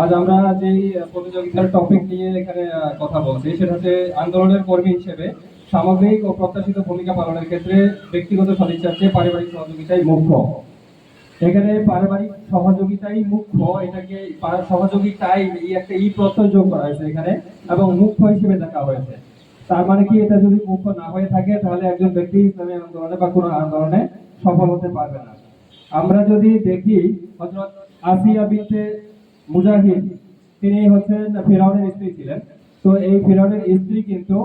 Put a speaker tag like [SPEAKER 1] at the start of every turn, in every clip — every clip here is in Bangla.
[SPEAKER 1] আজ আমরা যেই প্রতিযোগিতার টপিক নিয়ে এখানে কথা বলছি, সেটা হচ্ছে আন্দোলনের কর্মী হিসেবে সামগ্রিক ও প্রত্যাশিত ভূমিকা পালনের ক্ষেত্রে ব্যক্তিগত সদিচ্ছার চেয়ে পারিবারিক সহযোগিতাই মুখ্য। এখানে পারিবারিক সহযোগিতাই মুখ্য, এটাকে সহযোগিতাই এই একটা ই প্রত্যয় যোগ করা হয়েছে এখানে, এবং মুখ্য হিসেবে দেখা হয়েছে। তার মানে কি, এটা যদি মুখ্য না হয়ে থাকে, তাহলে একজন ব্যক্তি ইসলামী আন্দোলনে বা কোনো আন্দোলনে সফল হতে পারবে না। আমরা যদি দেখি, হযরত আসিয়া বিনতে মুজাহিদ তিনি হচ্ছেন ফিরাউনের স্ত্রী ছিলেন। তো এই ফিরাউনের স্ত্রী কিন্তু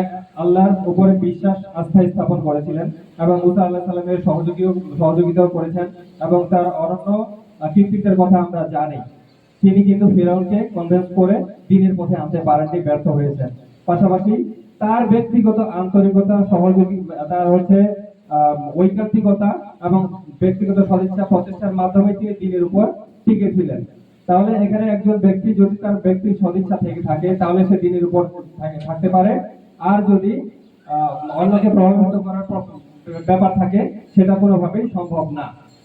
[SPEAKER 1] এক আল্লাহর উপরে বিশ্বাস আস্থা স্থাপন করেছিলেন এবং মুসা আল্লাহ সাল্লামের সহযোগী সহযোগিতাও করেছেন এবং তার অরণ্য আহ, কীর্তিত্বের কথা আমরা জানি। তিনি কিন্তু ফিরাউনকে কনভিন্স করে দিনের পথে আনতে পারেননি ব্যর্থ হয়েছেন। পাশাপাশি তার ব্যক্তিগত আন্তরিকতা সহযোগী তার হচ্ছে ঐকান্তিকতা এবং ব্যক্তিগত সদিচ্ছা প্রচেষ্টার মাধ্যমে তিনি দিনের উপর টিকে ছিলেন। তাহলে এখানে একজন ব্যক্তি যদি তার ব্যক্তির সদিচ্ছা থেকে থাকে, তাহলে সে দিনের উপর থাকে- থাকতে পারে। আর যদি অন্যকে প্রভাবিত করার ব্যাপার থাকে, সেটা কোনোভাবেই সম্ভব না।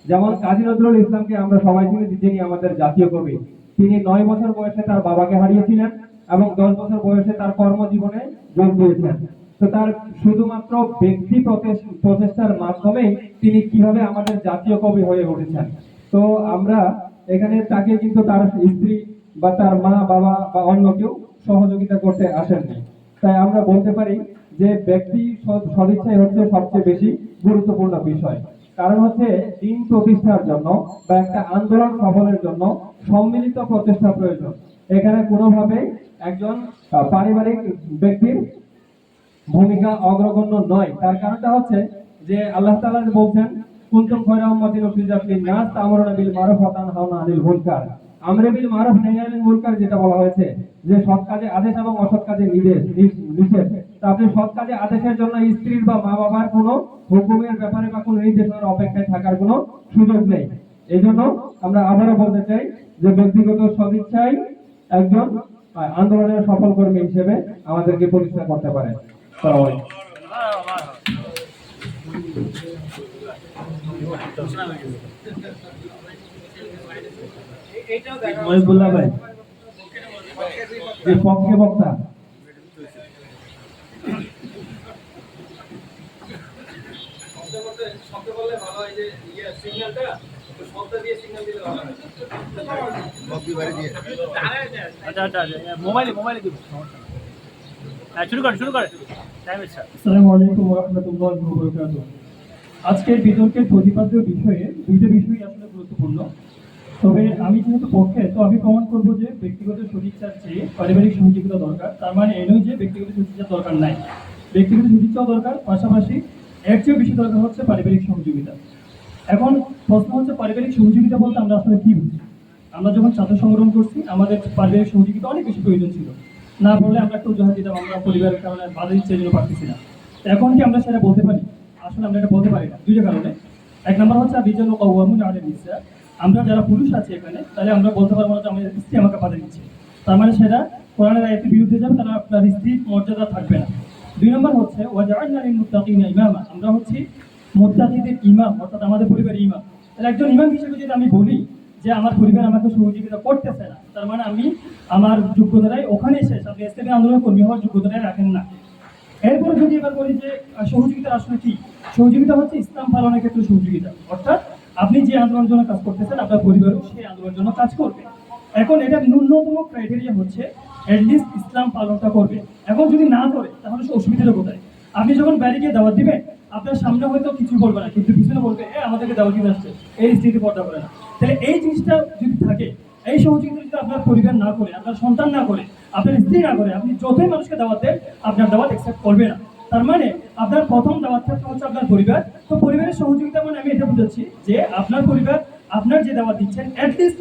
[SPEAKER 1] যেমন কাজী নজরুল ইসলামকে আমরা সবাই চিনি, যিনি আমাদের জাতীয় কবি। তিনি নয় বছর বয়সে তার বাবাকে হারিয়েছিলেন এবং দশ বছর বয়সে তার কর্মজীবনে যোগ দিয়েছেন। তো তার শুধুমাত্র ব্যক্তি প্রচেষ- প্রচেষ্টার মাধ্যমেই তিনি কীভাবে আমাদের জাতীয় কবি হয়ে উঠেছেন। তো আমরা এখানে তাকে কিন্তু তার স্ত্রী বা তার মা, বাবা বা অন্য কেউ সহযোগিতা করতে আসেননি। তাই আমরা বলতে পারি যে ব্যক্তি সদিচ্ছাই হচ্ছে সবচেয়ে বেশি গুরুত্বপূর্ণ বিষয়। কারণ হচ্ছে দিন প্রতিষ্ঠার জন্য বা একটা আন্দোলন সফলের জন্য সম্মিলিত প্রচেষ্টা প্রয়োজন। এখানে কোনোভাবে একজন পারিবারিক ব্যক্তির ভূমিকা অগ্রগণ্য নয়। তার কারণটা হচ্ছে যে আল্লাহ তাআলা যে বলছেন কুনতুম খায়রা উম্মাতিন উখরিজাত লিন-নাস তা'মুরুনা বিল মারুফ ওয়া তানহাউনা আনিল মুনকার। আমরে বিল মারুফ নাহি আনিল মুনকার যেটা বলা হয়েছে, যে সৎ কাজে আদেশ এবং অসৎ কাজে নির্দেশ নিষেধ। তা আপনি সৎ কাজে আদেশের জন্য স্ত্রীর বা মা বাবার কোনো হুকুমের ব্যাপারে বা কোনো নির্দেশনার অপেক্ষায় থাকার কোনো সুযোগ নেই। এই জন্য আমরা আবারও বলতে চাই যে ব্যক্তিগত সদিচ্ছাই একজন আন্দোলনের সফল কর্মী হিসেবে আমাদেরকে প্রতিষ্ঠা করতে পারে মহিবুল্লাহ ভাই। যে পক্ষে বক্তা।
[SPEAKER 2] আচ্ছা আচ্ছা আচ্ছা মোবাইলে মোবাইলে দিব হ্যাঁ শুরু করেন শুরু করেন
[SPEAKER 3] আসসালামু আলাইকুম ওয়া রাহমাতুল্লাহি ওয়া বারাকাতুহু। আজকের বিতর্কের প্রতিপাদ্য বিষয়ে দুইটা বিষয়ই আসলে গুরুত্বপূর্ণ। তবে আমি যেহেতু পক্ষে, তো আমি প্রমাণ করব যে ব্যক্তিগত সদিচ্ছার চেয়ে পারিবারিক সহযোগিতা দরকার। তার মানে এই নয় যে ব্যক্তিগত সদিচ্ছার দরকার নাই। ব্যক্তিগত সদিচ্ছাও দরকার, পাশাপাশি এর চেয়েও বেশি দরকার হচ্ছে পারিবারিক সহযোগিতা। এখন প্রশ্ন হচ্ছে পারিবারিক সহযোগিতা বলতে আমরা আসলে কী বুঝি? আমরা যখন ছাত্র সংগ্রহ করছি, আমাদের পারিবারিক সহযোগিতা অনেক বেশি প্রয়োজন ছিল। না বললে আমরা একটা উদাহরণ দিতাম, আমরা পরিবারের কারণে বাধা দিচ্ছে জন্য পারতেছি না। এখন কি আমরা সেটা বলতে পারি? আসলে আমরা এটা বলতে পারি না। দুইটা কারণে। এক নম্বর হচ্ছে বিজন কওয়ামুন আলে নিসা আমরা যারা পুরুষ আছি এখানে, তাহলে আমরা বলতে পারব না যে আমাদের স্ত্রী আমাকে বাধা দিচ্ছে। তার মানে সেটা কোরআনের আয়াতের বিরুদ্ধে যাবে তারা আপনার স্ত্রীর মর্যাদা থাকবে না। দুই নম্বর হচ্ছে, ওয়াজআলনা লিল মুত্তাকিনা ইমামা। আমরা হচ্ছি মুত্তাকিদের ইমাম, অর্থাৎ আমাদের পরিবারের ইমাম। তাহলে একজন ইমাম হিসেবে যদি আমি বলি যে আমার পরিবার আমাকে সহযোগিতা করতেছে না, তার মানে আমি আমার যোগ্যতাটাই ওখানে শেষ। আপনি ইসলামী আন্দোলন কর্মী হওয়ার যোগ্যতাটাই রাখেন না। এরপরে যদি এবার বলি যে সহযোগিতা আসলে কি? সহযোগিতা হচ্ছে ইসলাম পালনের ক্ষেত্রে সহযোগিতা। অর্থাৎ আপনি যে আন্দোলনের জন্য কাজ করতেছেন, আপনার পরিবারও সেই আন্দোলনের জন্য কাজ করবে। এখন এটা ন্যূনতম ক্রাইটেরিয়া হচ্ছে অ্যাটলিস্ট ইসলাম পালনটা করবে। এখন যদি না করে, তাহলে সে অসুবিধাটা কোথায়? আপনি যখন বাইরে গিয়ে দাওয়াত দিবেন, আপনার সামনে হয়তো কিছু বলবে না, কিন্তু পিছনে বলবে, এ, আমাদেরকে দাওয়াত দিতে আসছে। এই স্থিতি পর্দা করে না। তাহলে এই জিনিসটা যদি থাকে এই সহযোগিতা যদি আপনার পরিবার না করে, আপনার সন্তান না করে, আপনার স্ত্রী না করে, আপনি যতই মানুষকে দাওয়াত দেন, আপনার দাওয়াত অ্যাকসেপ্ট করবে না। তার মানে আপনার প্রথম দাওয়াত ক্ষেত্র হচ্ছে আপনার পরিবার। তো পরিবারের সহযোগিতা মানে আমি এটা বুঝাচ্ছি যে আপনার পরিবার আপনার যে দাওয়াত দিচ্ছেন অ্যাটলিস্ট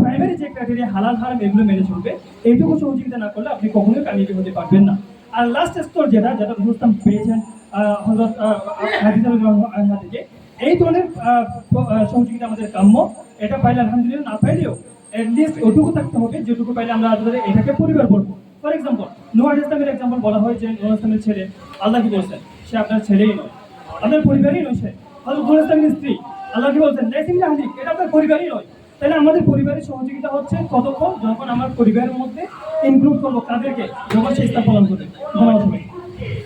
[SPEAKER 3] প্রাইমারি যে ক্রাইটেরিয়া হালাল, হারাম এগুলো মেনে চলবে, এইটুকু সহযোগিতা না করলে আপনি কখনোই কামিয়াবি হতে পারবেন না। আর লাস্ট স্তর যেটা যেটা রুস্তাম পেয়েছেন থেকে, এই ধরনের সহযোগিতা আমাদের কাম্য। এটা পাইলে আলহামদুলিল্লাহ না পাইলেও লিস্ট ওটুকু থাকতে হবে, যেটুকু পাইলে আমরা আসলে এটাকে পরিবার বলব ফর এক্সাম্পল নোয়াজ ইসলামের এক্সাম্পল বলা হয় যে নোয়াজ ইসলামের ছেলে, আল্লাহ কি বলছেন? সে আপনার ছেলেই নয়, আপনার পরিবারই নয় সে। হযরত নোয়াজ ইসলামের স্ত্রী, আল্লাহ কি বলছেন? লেসিম জাহানিক এটা আপনার পরিবারই নয়।
[SPEAKER 4] তাহলে আমাদের পরিবারের সহযোগিতা হচ্ছে কতক্ষণ? যখন আমার পরিবারের মধ্যে ইনক্লুড করব কাদেরকে, যখন সে ইসলাম পালন করবে।